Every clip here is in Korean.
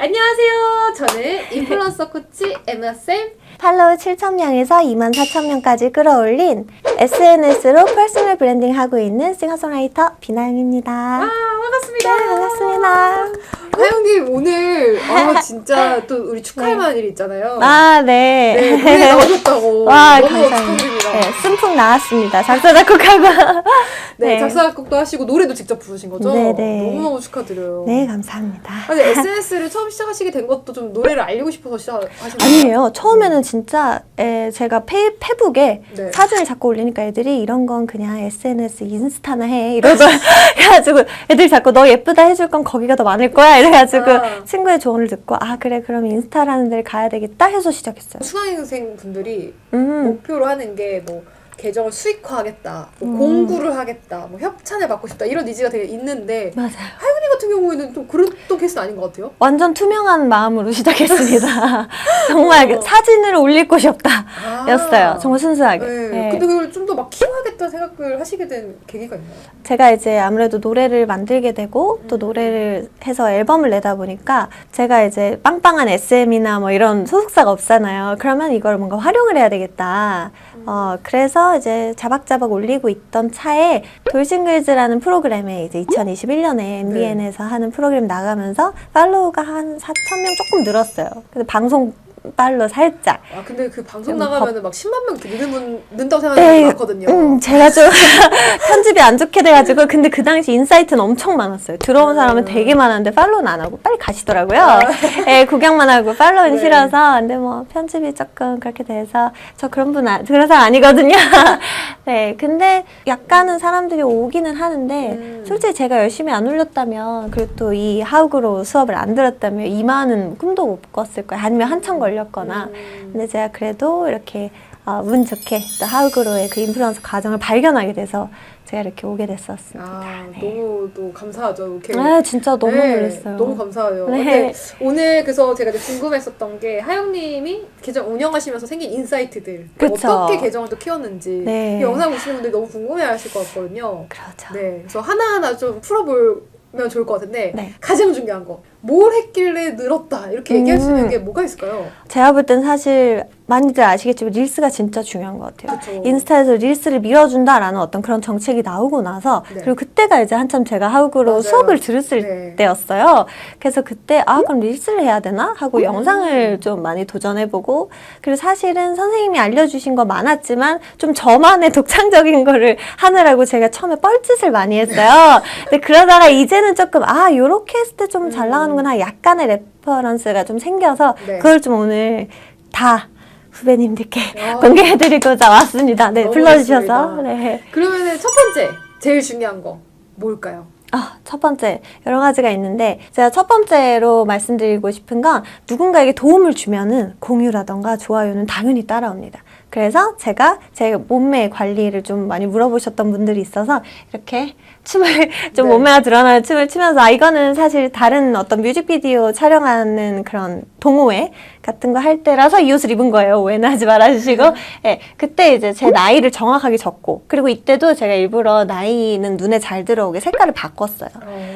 안녕하세요. 저는 인플루언서 코치 에마쌤. 팔로우 7,000명에서 2만 4,000명까지 끌어올린 SNS로 퍼스널 브랜딩 하고 있는 싱어송라이터 비나영입니다. 아, 반갑습니다. 네, 반갑습니다. 하영님, 오늘, 아, 진짜 또 우리 축하할 만한 일이 있잖아요. 아, 네, 네. 노래 나오셨다고. 와, 너무 감사합니다. 네, 순풍 나왔습니다. 작사, 작곡하고. 네, 작사곡도 하시고 노래도 직접 부르신 거죠? 네, 네. 너무 너무 축하드려요. 네, 감사합니다. 아니, SNS를 처음 시작하시게 된 것도 좀 노래를 알리고 싶어서 시작하신 거예요? 아니에요. 처음에는 진짜 에, 제가 페, 페북에 네. 사진을 자꾸 올리니 까 애들이 이런 건 그냥 SNS 인스타나 해 이러죠. 그래가지고 애들이 자꾸 너 예쁘다 해줄 건 거기가 더 많을 거야 이래가지고 아. 친구의 조언을 듣고 아 그래 그럼 인스타라는 데를 가야 되겠다 해서 시작했어요. 수강생 분들이 음. 목표로 하는 게 뭐 계정을 수익화하겠다, 뭐 음. 공구를 하겠다, 뭐 협찬을 받고 싶다 이런 니즈가 되게 있는데 맞아요. 하윤이 같은 경우에는 좀 그런 또 케이스는 아닌 것 같아요. 완전 투명한 마음으로 시작했습니다. 정말 어. 사진을 올릴 곳이 없다. 아. 였어요. 정말 순수하게. 네. 네. 근데 그걸 좀 더 막 키워야겠다 생각을 하시게 된 계기가 있나요? 제가 이제 아무래도 노래를 만들게 되고 또 노래를 해서 앨범을 내다 보니까 제가 이제 빵빵한 SM이나 뭐 이런 소속사가 없잖아요. 그러면 이걸 뭔가 활용을 해야 되겠다. 어, 그래서 이제 자박자박 올리고 있던 차에 돌싱글즈라는 프로그램에 이제 2021년에 MBN에서 하는 프로그램 나가면서 팔로우가 한 4,000명 조금 늘었어요. 근데 방송 팔로 살짝. 아 근데 그 방송 음, 나가면은 막 10만 명분 는다고 생각하는 분 많거든요. 음, 제가 좀 편집이 안 좋게 돼가지고 근데 그 당시 인사이트는 엄청 많았어요. 들어온 사람은 되게 많았는데 팔로우는 안 하고 빨리 가시더라고요. 예, 구경만 하고 팔로우는 네. 싫어서 근데 뭐 편집이 조금 그렇게 돼서 저 그런 분 아, 그런 사람 아니거든요. 네, 근데 약간은 사람들이 오기는 하는데 음. 솔직히 제가 열심히 안 올렸다면 그리고 또 이 하우그로 수업을 안 들었다면 이만은 꿈도 못 꿨을 거예요. 아니면 한참 걸 렸거나. 음. 근데 제가 그래도 이렇게 어, 운 좋게 또 하우그로의 그 인플루언서 과정을 발견하게 돼서 제가 이렇게 오게 됐었습니다. 아 네. 너무 또 감사하죠. 이렇게 아, 진짜 너무 네, 놀랐어요. 너무 감사해요. 네. 오늘 그래서 제가 이제 궁금했었던 게 하영님이 계정 운영하시면서 생긴 인사이트들 그쵸. 어떻게 계정을 또 키웠는지 네. 이 영상 보시는 분들 너무 궁금해하실 것 같거든요. 그렇죠. 네, 그래서 하나하나 좀 풀어보면 좋을 것 같은데 네. 가장 중요한 거뭘 했길래 늘었다 이렇게 얘기할 수 있는 음. 게 뭐가 있을까요? 제가 볼 땐 사실 많이들 아시겠지만 릴스가 진짜 중요한 것 같아요. 그쵸. 인스타에서 릴스를 밀어준다라는 어떤 그런 정책이 나오고 나서 네. 그리고 그때가 이제 한참 제가 하우그로 맞아요. 수업을 들었을 네. 때였어요. 그래서 그때 아 그럼 릴스를 해야 되나 하고 음. 영상을 좀 많이 도전해보고 그리고 사실은 선생님이 알려주신 거 많았지만 좀 저만의 독창적인 거를 하느라고 제가 처음에 뻘짓을 많이 했어요. 근데 그러다가 이제는 조금 아 요렇게 했을 때 좀잘 음. 나 가는구나 약간의 레퍼런스가 좀 생겨서 네. 그걸 좀 오늘 다 후배님들께 아. 공개해드리고자 왔습니다. 네, 너무 불러주셔서. 좋습니다. 네. 그러면은 첫 번째 제일 중요한 거 뭘까요? 아, 첫 번째, 여러 가지가 있는데, 제가 첫 번째로 말씀드리고 싶은 건 누군가에게 도움을 주면은 공유라던가 좋아요는 당연히 따라옵니다. 그래서 제가 제 몸매 관리를 좀 많이 물어보셨던 분들이 있어서 이렇게 춤을 좀 네. 몸매가 드러나는 춤을 추면서 아 이거는 사실 다른 어떤 뮤직비디오 촬영하는 그런 동호회 같은 거 할 때라서 이 옷을 입은 거예요. 오해는 하지 말아주시고 예, 그때 이제 제 나이를 정확하게 적고 그리고 이때도 제가 일부러 나이는 눈에 잘 들어오게 색깔을 바꿨어요.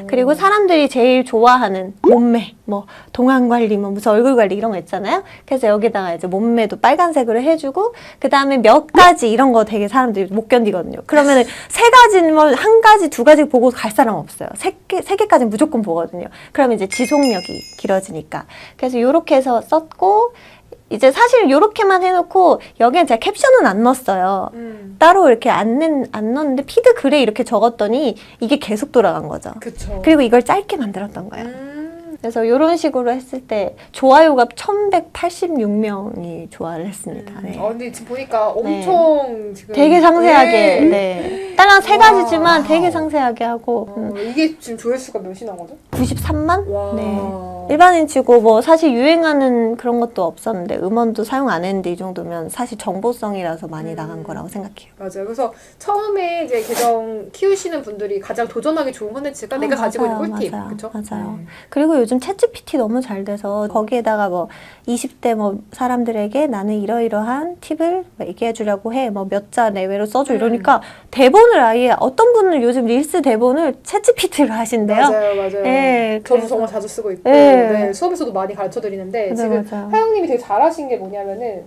그리고 사람들이 제일 좋아하는 몸매, 뭐 동안 관리, 뭐 무슨 얼굴 관리 이런 거 있잖아요. 그래서 여기다가 이제 몸매도 빨간색으로 해주고 그 다음에 몇 가지 이런 거 되게 사람들이 못 견디거든요. 그러면은 세 가지는 뭐 한 가지, 두 가지 보고 갈 사람 없어요. 세 개, 세 개까지는 무조건 보거든요. 그러면 이제 지속력이 길어지니까. 그래서 요 렇게 해서 썼고 이제 사실 요렇게만 해놓고 여기엔 제가 캡션은 안 넣었어요. 음. 따로 이렇게 안, 낸, 안 넣었는데 피드 글에 이렇게 적었더니 이게 계속 돌아간 거죠. 그쵸. 그리고 이걸 짧게 만들었던 거예요. 음. 그래서 이런 식으로 했을 때 좋아요가 1186명이 좋아를 했습니다. 네. 어, 근데 지금 보니까 엄청 지금 되게 상세하게, 네. 네. 딸랑 세 와. 가지지만 되게 상세하게 하고, 어, 음, 이게 지금 조회수가 몇이 난 거죠? 93만? 와. 네. 일반인 치고 뭐 사실 유행하는 그런 것도 없었는데 음원도 사용 안 했는데 이 정도면 사실 정보성이라서 많이 음. 나간 거라고 생각해요. 맞아요. 그래서 처음에 이제 계정 키우시는 분들이 가장 도전하기 좋은 컨텐츠가 아, 내가 가지고 맞아요, 있는 꿀팁. 맞아요, 그쵸? 맞아요. 네. 그리고 요즘 챗GPT 너무 잘 돼서 거기에다가 뭐 20대 뭐 사람들에게 나는 이러이러한 팁을 뭐 얘기해 주려고 해. 뭐 몇 자 내외로 써줘 음. 이러니까 대본을 아예 어떤 분은 요즘 릴스 대본을 챗GPT로 하신대요. 맞아요, 맞아요. 네, 저도 그래서- 정말 자주 쓰고 있고. 네, 네. 네, 수업에서도 많이 가르쳐 드리는데 맞아, 지금 맞아. 하영님이 되게 잘하신 게 뭐냐면은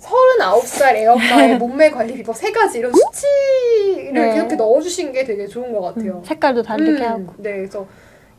39살 애엄마의 몸매 관리 비법 세 가지 이런 수치를 네. 이렇게 넣어주신 게 되게 좋은 것 같아요. 색깔도 다르게 음, 하고. 네, 그래서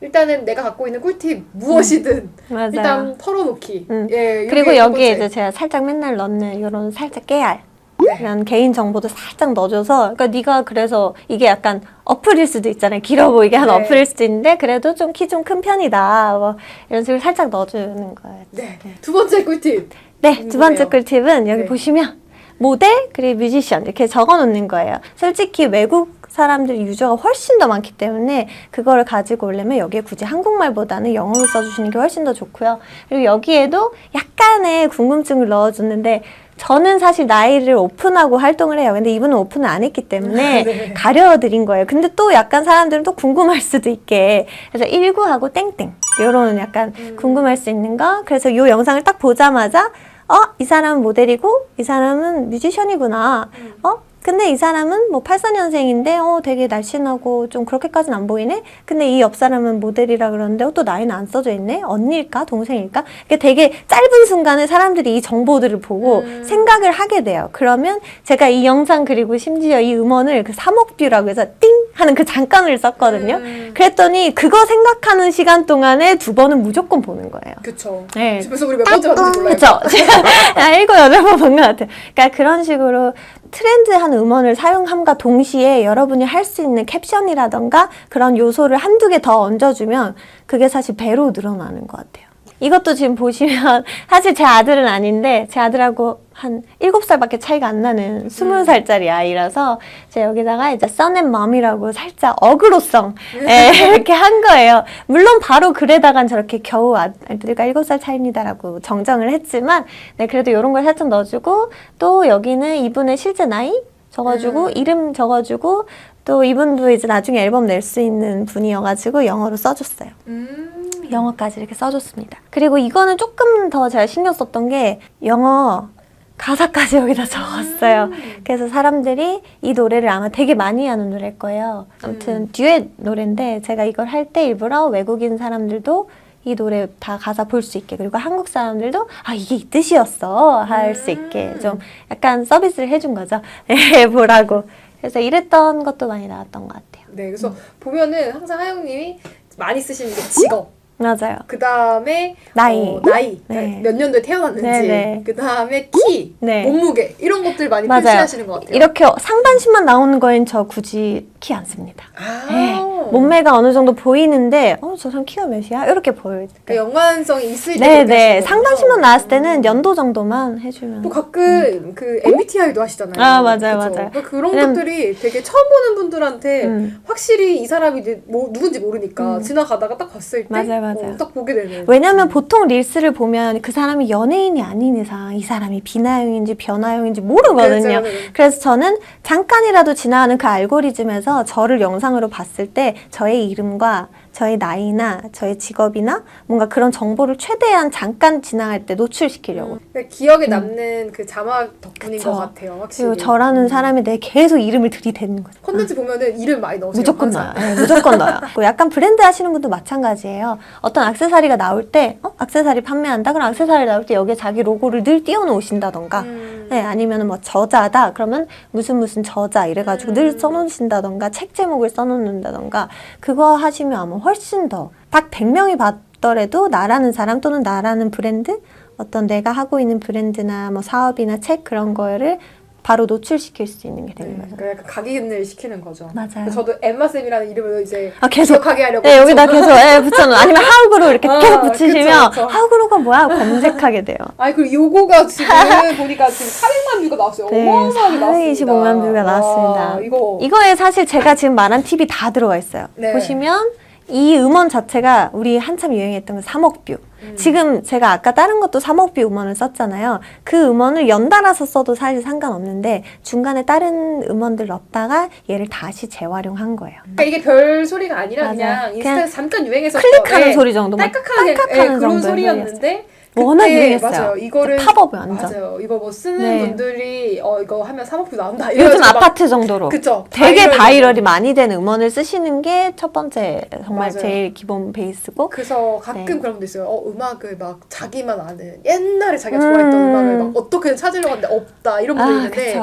일단은 내가 갖고 있는 꿀팁 무엇이든 맞아요. 일단 털어놓기. 음. 예, 그리고 여기에. 이제 제가 살짝 맨날 넣는 이런 살짝 깨알. 네. 이런 개인 정보도 살짝 넣어줘서 그러니까 네가 그래서 이게 약간 어플일 수도 있잖아요 길어 보이게 한 네. 어플일 수도 있는데 그래도 좀 키 좀 큰 편이다 뭐 이런 식으로 살짝 넣어주는 거예요 네. 두 번째 꿀팁. 네, 두 번째. 꿀팁은 여기 네. 보시면 모델 그리고 뮤지션 이렇게 적어 놓는 거예요. 솔직히 외국 사람들 유저가 훨씬 더 많기 때문에 그거를 가지고 오려면 여기에 굳이 한국말보다는 영어로 써주시는 게 훨씬 더 좋고요. 그리고 여기에도 약간의 궁금증을 넣어줬는데 저는 사실 나이를 오픈하고 활동을 해요. 근데 이분은 오픈을 안 했기 때문에 네. 가려드린 거예요. 근데 또 약간 사람들은 또 궁금할 수도 있게. 그래서 19하고 땡땡. 요런 약간 음. 궁금할 수 있는 거. 그래서 요 영상을 딱 보자마자 어? 이 사람은 모델이고 이 사람은 뮤지션이구나. 음. 어? 근데 이 사람은 뭐 84년생인데 어 되게 날씬하고 좀 그렇게까지는 안 보이네. 근데 이 옆 사람은 모델이라 그러는데 어, 또 나이는 안 써져 있네. 언니일까 동생일까? 이게 되게 짧은 순간에 사람들이 이 정보들을 보고 음. 생각을 하게 돼요. 그러면 제가 이 영상 그리고 심지어 이 음원을 그 3억 뷰라고 해서 띵 하는 그 잠깐을 썼거든요. 음. 그랬더니 그거 생각하는 시간 동안에 두 번은 무조건 보는 거예요. 그쵸. 네. 집에서 우리 몇 번째 봤는지 몰라요. 그렇죠. 제가 일곱 여덟 번 본 것 같아요. 그러니까 그런 식으로 트렌드한 음원을 사용함과 동시에 여러분이 할 수 있는 캡션이라던가 그런 요소를 한두 개 더 얹어주면 그게 사실 배로 늘어나는 것 같아요. 이것도 지금 보시면 사실 제 아들은 아닌데 제 아들하고 한 일곱 살밖에 차이가 안 나는 스물 살짜리 아이라서 제가 여기다가 이제 써낸 맘이라고 살짝 어그로성 예, 이렇게 한 거예요. 물론 바로 글에다간 저렇게 겨우 아들과 일곱 살 차이입니다라고 정정을 했지만 네 그래도 이런 걸 살짝 넣어주고 또 여기는 이분의 실제 나이 적어주고 음. 이름 적어주고 또 이분도 이제 나중에 앨범 낼 수 있는 분이어가지고 영어로 써줬어요. 음. 영어까지 이렇게 써줬습니다. 그리고 이거는 조금 더 제가 신경 썼던 게 영어 가사까지 여기다 적었어요. 그래서 사람들이 이 노래를 아마 되게 많이 하는 노래일 거예요. 아무튼 듀엣 노래인데 제가 이걸 할 때 일부러 외국인 사람들도 이 노래 다 가사 볼 수 있게 그리고 한국 사람들도 아 이게 이 뜻이었어 할 수 있게 좀 약간 서비스를 해준 거죠. 예, 보라고. 그래서 이랬던 것도 많이 나왔던 것 같아요. 네, 그래서 보면은 항상 하영님이 많이 쓰시는 게 직업, 맞아요. 그 다음에 나이. 어, 나이, 네. 몇 년도에 태어났는지, 네, 네. 그 다음에 키, 네. 몸무게 이런 것들 많이 맞아요. 표시하시는 것 같아요. 이렇게 상반신만 나오는 거엔 저 굳이 키 안 씁니다. 아, 네. 몸매가 어느 정도 보이는데 어 저 사람 키가 몇이야? 이렇게 보여요. 그 연관성이 있을 때 네, 그렇게 네. 하시는 상반신만 거죠? 나왔을 때는 연도 정도만 해주면. 또 가끔 그 MBTI도 하시잖아요. 음. 아, 맞아요, 그쵸? 맞아요. 그러니까 그런 왜냐면- 것들이 되게 처음 보는 분들한테 음. 확실히 이 사람이 이제 뭐 누군지 모르니까 음. 지나가다가 딱 봤을 때 맞아요, 맞아요. 어, 딱 보게 되는. 왜냐면 보통 릴스를 보면 그 사람이 연예인이 아닌 이상 이 사람이 비나용인지 변화용인지 모르거든요. 그렇죠. 그래서 저는 잠깐이라도 지나가는 그 알고리즘에서 저를 영상으로 봤을 때 저의 이름과 저의 나이나 저의 직업이나 뭔가 그런 정보를 최대한 잠깐 지나갈 때 노출시키려고. 그러니까 기억에 남는 그 자막 덕분인 그쵸. 것 같아요. 확실히. 그리고 저라는 음. 사람에 대해 계속 이름을 들이대는 거죠. 콘텐츠 보면은 이름 많이 넣으세요. 무조건 항상. 넣어요. 네, 무조건 넣어요. 그리고 약간 브랜드 하시는 분도 마찬가지예요. 어떤 악세사리가 나올 때, 어? 악세사리 판매한다? 그럼 악세사리 나올 때 여기에 자기 로고를 늘 띄워놓으신다던가, 음. 네, 아니면 뭐 저자다? 그러면 무슨 무슨 저자 이래가지고 음. 늘 써놓으신다던가, 책 제목을 써놓는다던가, 그거 하시면 아마 훨씬 더, 딱 100명이 봤더라도 나라는 사람 또는 나라는 브랜드? 어떤 내가 하고 있는 브랜드나 뭐 사업이나 책 그런 거를 바로 노출시킬 수 있는 게 되는 네, 거죠. 그러니까 각인을 시키는 거죠. 맞아요. 저도 엠마 쌤이라는 이름을 이제 아, 계속. 기억하게 하려고. 네, 여기다. 계속 예, 붙여놓은 아니면 하우그로 이렇게 아, 계속 붙이시면 그쵸, 그쵸. 하우그로가 뭐야 검색하게 돼요. 아니 그리고 요거가 지금 보니까 지금 400만 뷰가 나왔어요. 네, 어마어마하게 나왔습니다. 425만 뷰가 나왔습니다. 와, 이거 이거에 사실 제가 지금 말한 팁이 다 들어가 있어요. 네. 보시면 이 음원 자체가 우리 한참 유행했던 그 3억 뷰. 음. 지금 제가 아까 다른 것도 3억 뷰 음원을 썼잖아요. 그 음원을 연달아서 써도 사실 상관없는데 중간에 다른 음원들 넣었다가 얘를 다시 재활용한 거예요. 그러니까 이게 별 소리가 아니라 맞아요. 그냥 인스타에서 잠깐 유행했었던 클릭하는 네, 소리 정도. 막 딸깍하게 딸깍하는 예, 그런 정도의 소리였는데 워낙 그때 유행했어요. 맞아요. 이거를 팝업이 완전. 맞아요. 이거 뭐 쓰는 네. 분들이 어 이거 하면 3억뷰 나온다. 요즘 아파트 정도로. 그쵸. 되게 바이럴 바이럴이 많이 된 음원을 쓰시는 게 첫 번째 정말 맞아요. 제일 기본 베이스고 그래서 가끔 네. 그런 분도 있어요. 어, 음악을 막 자기만 아는 옛날에 자기가 음. 좋아했던 음. 악을막 어떻게든 찾으려고 하는데 없다 이런 분도 아 있는데.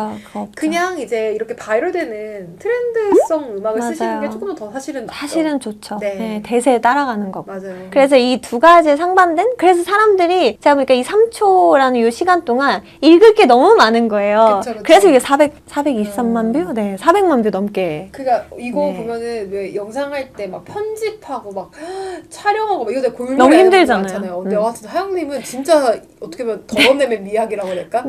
그냥 이제 이렇게 바이럴되는 트렌드성 음악을 맞아요. 쓰시는 게 조금 더 사실은 낫죠. 사실은 좋죠. 네. 네, 대세에 따라가는 거고. 맞아요. 그래서 이 두 가지 상반된 그래서 사람들이 제가 보니까 이 3초라는 이 시간 동안 읽을 게 너무 많은 거예요. 그쵸, 그쵸. 래서 이게 400 423만 음. 뷰, 네, 400만 뷰 넘게. 그러니까 이거 네. 보면은 왜 영상 할 때 막 편집하고 막 촬영하고 막 이거 되게 골몰 너무 힘들잖아요. 근데 음. 와 진짜 하영님은 진짜 어떻게 보면 덜어내면 미학이라고 해야 될까?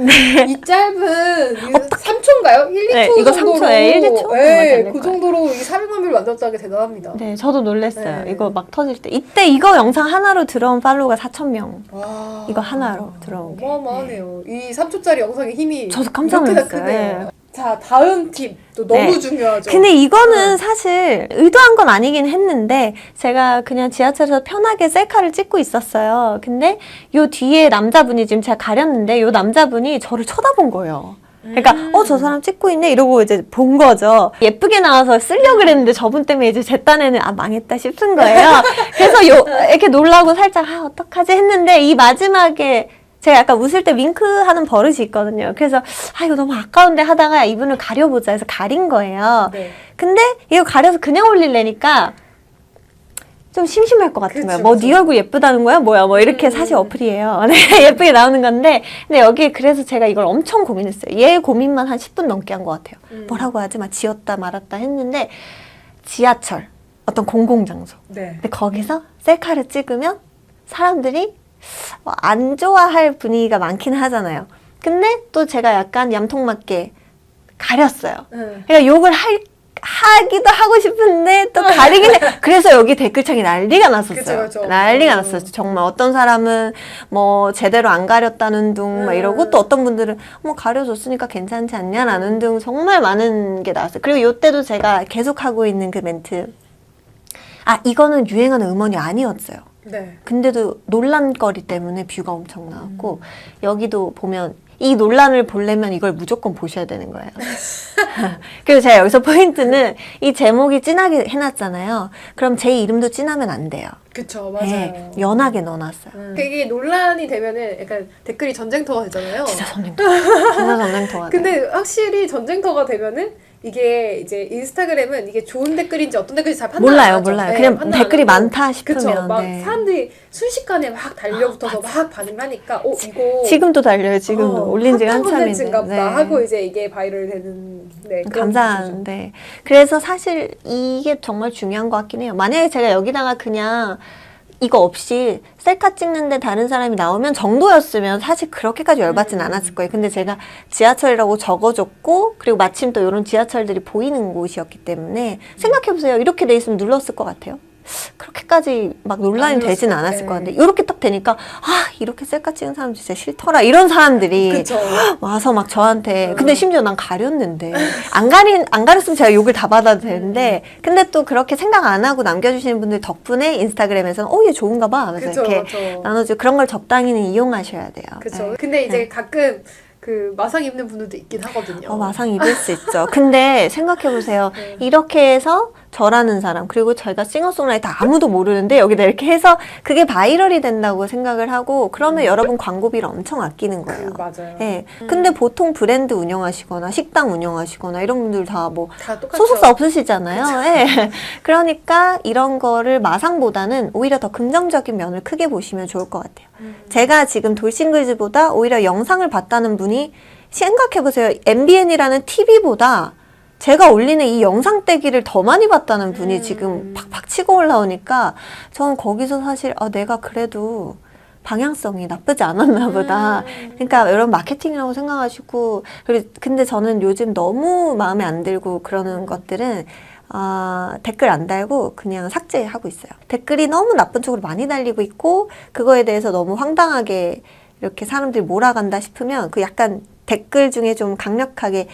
이 짧은 3초인가요? 1, 2초 네, 이거 정도로 3초에 1, 2초? 네, 그될 정도로 이 400만 뷰를 만들었다는 게 대단합니다. 네, 저도 놀랐어요. 네. 이거 막 터질 때. 이때 이거 영상 하나로 들어온 팔로우가 4,000명. 와, 이거 하나로 들어온 게. 어마어마하네요. 이 3초짜리 영상의 힘이 저도 깜짝 이렇게나 놀랐어요. 크네요. 네. 자 다음 팁도 너무 네. 중요하죠. 근데 이거는 사실 의도한 건 아니긴 했는데 제가 그냥 지하철에서 편하게 셀카를 찍고 있었어요. 근데 요 뒤에 남자분이 지금 제가 가렸는데 요 남자분이 저를 쳐다본 거예요. 그러니까 음. 어저 사람 찍고 있네 이러고 이제 본 거죠. 예쁘게 나와서 쓰려고 그랬는데 저분 때문에 이제 제 딴에는 아 망했다 싶은 거예요. 그래서 요 이렇게 놀라고 살짝 아 어떡하지 했는데 이 마지막에 제가 약간 웃을 때 윙크하는 버릇이 있거든요. 그래서 아 이거 너무 아까운데 하다가 이분을 가려보자 해서 가린 거예요. 네. 근데 이거 가려서 그냥 올릴래니까 좀 심심할 것 같은 거야. 뭐. 네 얼굴 예쁘다는 거야? 뭐야? 뭐 이렇게 음. 사실 어플이에요. 네, 예쁘게 나오는 건데 근데 여기 그래서 제가 이걸 엄청 고민했어요. 얘 고민만 한 10분 넘게 한 것 같아요. 음. 뭐라고 하지? 막 지었다 말았다 했는데 지하철 어떤 공공장소 네. 근데 거기서 셀카를 찍으면 사람들이 어, 안 좋아할 분위기가 많긴 하잖아요. 근데 또 제가 약간 얌통맞게 가렸어요. 응. 그러니까 욕을 할 하기도 하고 싶은데 또 가리긴 해. 그래서 여기 댓글창이 난리가 났었어요. 그쵸, 그쵸. 난리가 음. 났었어요. 정말 어떤 사람은 뭐 제대로 안 가렸다는 둥 막 이러고 음. 또 어떤 분들은 뭐 가려줬으니까 괜찮지 않냐라는 둥 정말 많은 게 나왔어요. 그리고 요때도 제가 계속 하고 있는 그 멘트. 아 이거는 유행하는 음원이 아니었어요. 네. 근데도 논란거리 때문에 뷰가 엄청 나왔고 음. 여기도 보면 이 논란을 보려면 이걸 무조건 보셔야 되는 거예요. 그리고 제가 여기서 포인트는 이 제목이 진하게 해놨잖아요. 그럼 제 이름도 진하면 안 돼요. 그쵸 맞아요. 네, 연하게 넣어놨어요. 음. 이게 논란이 되면은 약간 댓글이 전쟁터가 되잖아요. 진짜 전쟁터. 진짜 전쟁터가. 근데 확실히 전쟁터가 되면은 이게 이제 인스타그램은 이게 좋은 댓글인지 어떤 댓글인지 잘 판단 몰라요, 안 하죠. 몰라요. 네, 그냥 판단 안 댓글이 하고. 많다 싶으면, 그쵸. 막 네. 사람들이 순식간에 막 달려붙어서 막 반응을 하니까 어 이거 지금도 달려요. 지금도 어, 올린 지가 한참인데. 콘텐츠인가 보다 하고 이제 이게 바이럴 되는 네, 그런. 감사한데 그래서 사실 이게 정말 중요한 것 같긴 해요. 만약에 제가 여기다가 그냥 이거 없이 셀카 찍는데 다른 사람이 나오면 정도였으면 사실 그렇게까지 열받진 음. 않았을 거예요. 근데 제가 지하철이라고 적어줬고 그리고 마침 또 이런 지하철들이 보이는 곳이었기 때문에 생각해보세요. 이렇게 돼 있으면 눌렀을 것 같아요. 그렇게까지 막 논란이 안 되진 않았을 것것 같은데 이렇게 딱 되니까 아 이렇게 셀카 찍은 사람 진짜 싫더라 이런 사람들이 그쵸. 와서 막 저한테 음. 근데 심지어 난 가렸는데 안 가린 안 가렸으면 제가 욕을 다 받아도 되는데 음. 근데 또 그렇게 생각 안 하고 남겨주시는 분들 덕분에 인스타그램에서는 어얘 좋은가 봐 하면서 그쵸, 이렇게 그쵸. 나눠주 그런 걸 적당히는 이용하셔야 돼요. 그쵸. 네. 근데 이제 네. 가끔 그 마상 입는 분들도 있긴 하거든요. 어, 마상 입을 수 있죠. 근데 생각해 보세요. 네. 이렇게 해서 저라는 사람, 그리고 저희가 싱어송라이터 아무도 모르는데 여기다 이렇게 해서 그게 바이럴이 된다고 생각을 하고 그러면 여러분 광고비를 엄청 아끼는 거예요. 음. 그, 맞아요. 예. 근데 보통 브랜드 운영하시거나 식당 운영하시거나 이런 분들 다 뭐. 소속사 없으시잖아요. 예. 그러니까 이런 거를 마상보다는 오히려 더 긍정적인 면을 크게 보시면 좋을 것 같아요. 음. 제가 지금 돌싱글즈보다 오히려 영상을 봤다는 분이 생각해보세요. MBN이라는 TV보다 제가 올리는 이 영상 떼기를 더 많이 봤다는 분이 음. 지금 팍팍 치고 올라오니까 저는 거기서 사실 아, 내가 그래도 방향성이 나쁘지 않았나 보다. 음. 그러니까 여러분 마케팅이라고 생각하시고 그리고 근데 저는 요즘 너무 마음에 안 들고 그러는 것들은 아, 댓글 안 달고 그냥 삭제하고 있어요. 댓글이 너무 나쁜 쪽으로 많이 달리고 있고 그거에 대해서 너무 황당하게 이렇게 사람들이 몰아간다 싶으면 그 약간 댓글 중에 좀 강력하게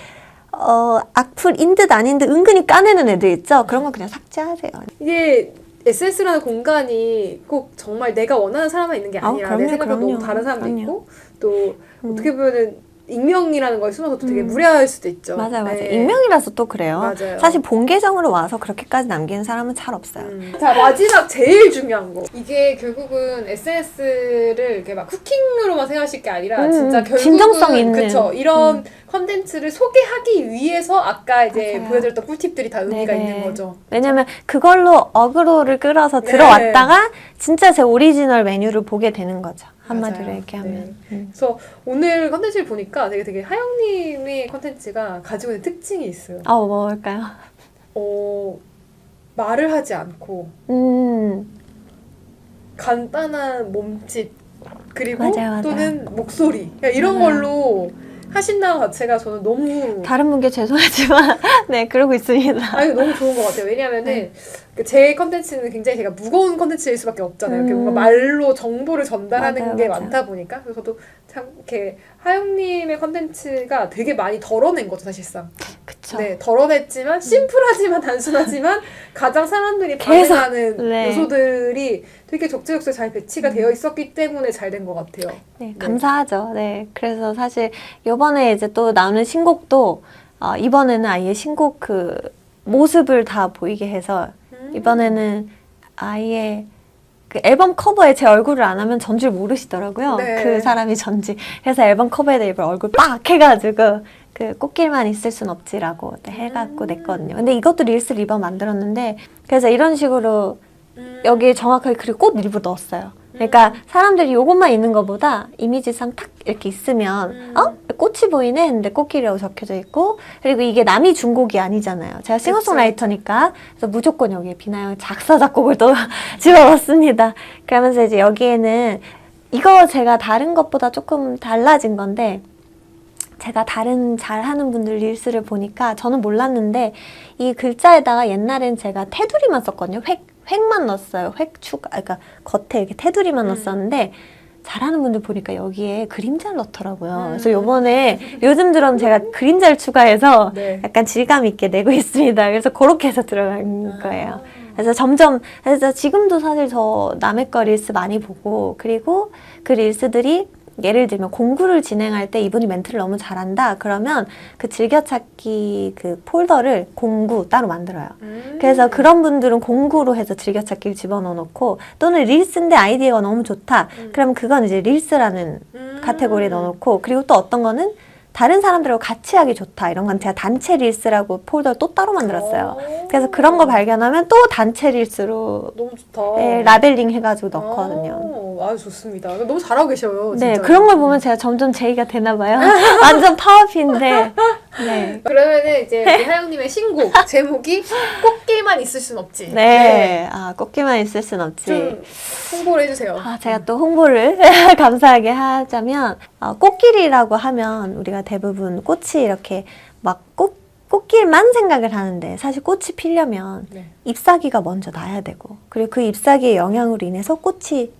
어, 악플인 듯 아닌 듯 은근히 까내는 애들 있죠? 그런 거 그냥 삭제하세요. 이게 SS라는 공간이 꼭 정말 내가 원하는 사람만 있는 게 아, 아니라 내 그럼요, 생각과 너무 그럼요. 다른 사람도 그럼요. 있고 또 음. 어떻게 보면은 익명이라는 거에 숨어서 또 되게 음. 무례할 수도 있죠. 맞아요, 맞아요. 네. 익명이라서 또 그래요. 맞아요. 사실 본 계정으로 와서 그렇게까지 남기는 사람은 잘 없어요. 음. 자 마지막 제일 중요한 거 이게 결국은 SNS를 이렇게 막 쿠킹으로만 생각하실 게 아니라 음, 진짜 결국은 진정성 있는. 그쵸 이런 음. 컨텐츠를 소개하기 위해서 아까 이제 맞아요. 보여드렸던 꿀팁들이 다 의미가 네네. 있는 거죠. 왜냐면 그걸로 어그로를 끌어서 네. 들어왔다가 진짜 제 오리지널 메뉴를 보게 되는 거죠. 한마디로 맞아요. 얘기하면. 네. 음. 그래서 오늘 컨텐츠를 보니까 되게 되게 하영님의 컨텐츠가 가지고 있는 특징이 있어요. 어, 뭘까요? 어 말을 하지 않고 음, 간단한 몸짓 그리고 맞아요, 맞아요. 또는 목소리 그러니까 이런 맞아요. 걸로 하신다는 것 자체가 저는 너무 다른 분께 죄송하지만, 네, 그러고 있습니다. 아니 너무 좋은 것 같아요. 왜냐하면은 네. 그제 컨텐츠는 굉장히 제가 무거운 컨텐츠일 수밖에 없잖아요. 음. 뭔가 말로 정보를 전달하는 맞아요, 게 맞아요. 많다 보니까 그래서 저도 참 이렇게 하영님의 컨텐츠가 되게 많이 덜어낸 거죠 사실상. 그쵸. 네, 덜어냈지만 심플하지만 단순하지만 가장 사람들이 반응하는 네. 요소들이 되게 적재적소에 잘 배치가 음. 되어 있었기 때문에 잘 된 것 같아요. 네, 감사하죠. 네. 그래서 사실 요번에 이제 또 나오는 신곡도 어, 이번에는 아예 신곡 그 모습을 다 보이게 해서 음. 이번에는 아예 그 앨범 커버에 제 얼굴을 안 하면 전줄 모르시더라고요. 네. 그 사람이 전지. 그래서 앨범 커버에다 입을 얼굴 빡 해가지고 그 꽃길만 있을 순 없지라고 네, 해갖고 음. 냈거든요. 근데 이것도 릴스 리버 만들었는데 그래서 이런 식으로 음. 여기에 정확하게 그리고 꽃 일부 넣었어요. 그러니까 사람들이 이것만 있는 것보다 이미지상 탁 이렇게 있으면 음. 어 꽃이 보이네 했는데 꽃길이라고 적혀져 있고 그리고 이게 남이 준 곡이 아니잖아요. 제가 싱어송라이터니까 그래서 무조건 여기에 비나영 작사 작곡을 또 집어넣습니다. 그러면서 이제 여기에는 이거 제가 다른 것보다 조금 달라진 건데 제가 다른 잘하는 분들 릴스를 보니까 저는 몰랐는데 이 글자에다가 옛날엔 제가 테두리만 썼거든요. 획 획만 넣었어요. 획 추가 그러니까 겉에 이렇게 테두리만 음. 넣었었는데 잘하는 분들 보니까 여기에 그림자를 넣더라고요. 음. 그래서 요번에 요즘 들어는 제가 그림자를 추가해서 네. 약간 질감 있게 내고 있습니다. 그래서 그렇게 해서 들어간 거예요. 그래서 점점 그래서 지금도 사실 저 남의 거 릴스 많이 보고 그리고 그 릴스들이 예를 들면 공구를 진행할 때 이분이 멘트를 너무 잘한다 그러면 그 즐겨찾기 그 폴더를 공구 따로 만들어요. 음. 그래서 그런 분들은 공구로 해서 즐겨찾기를 집어넣어 놓고 또는 릴스인데 아이디어가 너무 좋다. 음. 그러면 그건 이제 릴스라는 음. 카테고리에 넣어 놓고 그리고 또 어떤 거는 다른 사람들하고 같이 하기 좋다 이런 건 제가 단체 릴스라고 폴더 또 따로 만들었어요. 오. 그래서 그런 거 발견하면 또 단체 릴스로 너무 좋다. 네, 라벨링 해가지고 넣거든요. 오, 아주 좋습니다. 너무 잘하고 계셔요. 네, 진짜. 그런 걸 보면 제가 점점 제의가 되나 봐요. 완전 파워피인데. 네. 그러면은 이제 우리 하영님의 신곡 제목이 꽃길만 있을 순 없지. 네. 아, 꽃기만 있을 순 없지. 좀 홍보를 해주세요. 아, 제가 또 홍보를 감사하게 하자면, 어, 꽃길이라고 하면 우리가 대부분 꽃이 이렇게 막 꽃, 꽃길만 생각을 하는데 사실 꽃이 피려면 네. 잎사귀가 먼저 나야 되고 그리고 그 잎사귀의 영향으로 인해서 꽃이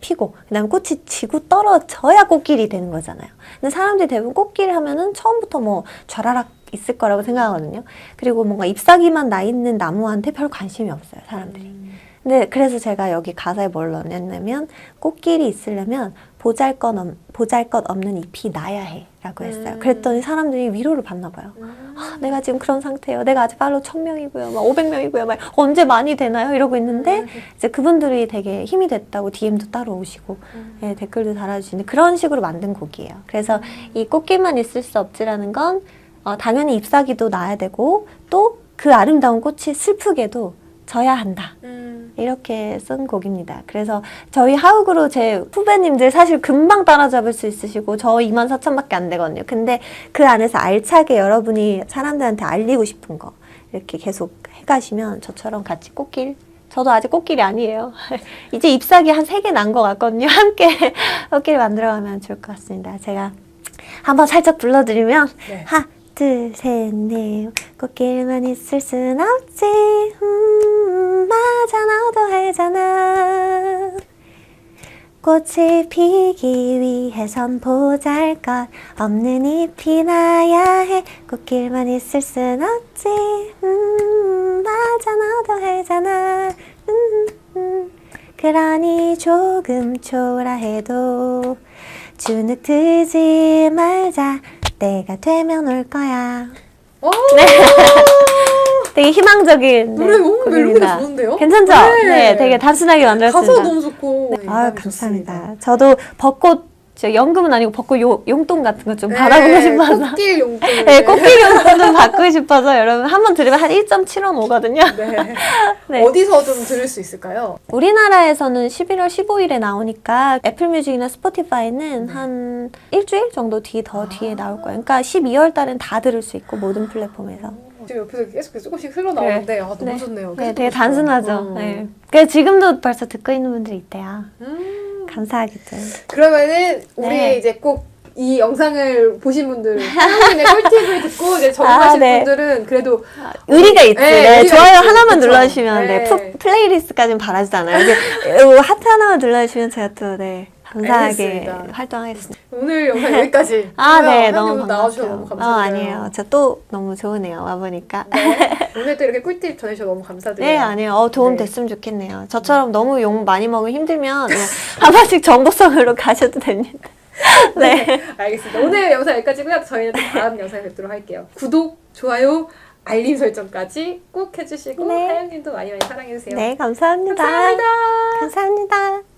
피고 그다음에 꽃이 지고 떨어져야 꽃길이 되는 거잖아요. 근데 사람들이 대부분 꽃길 하면은 처음부터 뭐 좌라락 있을 거라고 생각하거든요. 그리고 뭔가 잎사귀만 나 있는 나무한테 별 관심이 없어요, 사람들이. 음. 근데 그래서 제가 여기 가사에 뭘 넣었냐면 꽃길이 있으려면 보잘 것 없, 보잘 것 없는 잎이 나야 해 라고 했어요. 음. 그랬더니 사람들이 위로를 받나 봐요. 음. 아, 내가 지금 그런 상태예요. 내가 아직 팔로 1000명이고요. 막 500명이고요. 막 언제 많이 되나요? 이러고 있는데 음. 이제 그분들이 되게 힘이 됐다고 DM도 따로 오시고 음. 예, 댓글도 달아주시는 그런 식으로 만든 곡이에요. 그래서 이 꽃길만 있을 수 없지라는 건 어, 당연히 잎사귀도 나야 되고 또 그 아름다운 꽃이 슬프게도 져야 한다. 음. 이렇게 쓴 곡입니다. 그래서 저희 하우그로 제 후배님들 사실 금방 따라잡을 수 있으시고 저 2만 4천밖에 안 되거든요. 근데 그 안에서 알차게 여러분이 사람들한테 알리고 싶은 거 이렇게 계속 해가시면 저처럼 같이 꽃길 저도 아직 꽃길이 아니에요. 이제 잎사귀 한 세 개 난 것 같거든요. 함께 꽃길 만들어가면 좋을 것 같습니다. 제가 한번 살짝 불러드리면 네. 하, 둘, 셋, 넷 꽃길만 있을 순 없지 음, 맞아 너도 알잖아. 꽃이 피기 위해선 보잘 것 없는 잎이 나야 해. 꽃길만 있을 순 없지. 음, 맞아 너도 알잖아. 음, 그러니 조금 초라해도 주눅 들지 말자. 때가 되면 올 거야. 오, 되게 희망적인 네, 노래 너무 멜로디가. 좋은데요? 괜찮죠? 네. 네, 되게 단순하게 만들었습니다. 가사 너무 좋고. 네, 아 감사합니다. 좋습니다. 저도 벚꽃 저 연금은 아니고 벚꽃 요, 용돈 같은 거좀 네, 받아보고 싶어서 꽃길 용돈. 네, 꽃길 용돈 좀 받고 싶어서 여러분 한 번 들으면 한 1.7원 오거든요. 네. 네. 어디서 좀 들을 수 있을까요? 우리나라에서는 11월 15일에 나오니까 애플뮤직이나 스포티파이는 네. 한 일주일 정도 뒤더 아. 뒤에 나올 거예요. 그러니까 12월 달은 다 들을 수 있고 모든 플랫폼에서. 지금 옆에서 계속 조금씩 흘러나오는데 아 너무 네. 좋네요. 네, 되게. 단순하죠. 어. 네. 그래서 지금도 벌써 듣고 있는 분들이 있대요. 음. 감사하겠죠. 그러면은 우리 네. 이제 꼭 이 영상을 보신 분들, 꿀팁을 듣고 이제 적응하신 아, 네. 분들은 그래도 의리가 있지. 네, 네, 의리가 좋아요 있지. 하나만 그쵸. 눌러주시면 네. 네. 플- 플레이리스트까지는 바라지도 않아요. 이게 요 하트 하나만 눌러주시면 제가 또 네, 감사하게 알겠습니다. 활동하겠습니다. 오늘 영상 여기까지. 아, 네, 하고요. 너무 나와주셔서. 너무 어, 감사드려요. 아니에요. 저 또 너무 좋으네요. 와보니까. 네. 오늘 또 이렇게 꿀팁 전해주셔서 너무 감사드려요. 네, 아니에요. 어, 도움 네. 됐으면 좋겠네요. 저처럼 너무 욕 많이 먹으면 힘들면 그냥 한 번씩 정보성으로 가셔도 됩니다. 네. 알겠습니다. 오늘 영상 여기까지고요. 저희는 또 다음 영상에 뵙도록 할게요. 구독, 좋아요, 알림 설정까지 꼭 해주시고 네. 하영님도 많이 많이 사랑해주세요. 네, 감사합니다. 감사합니다. 감사합니다.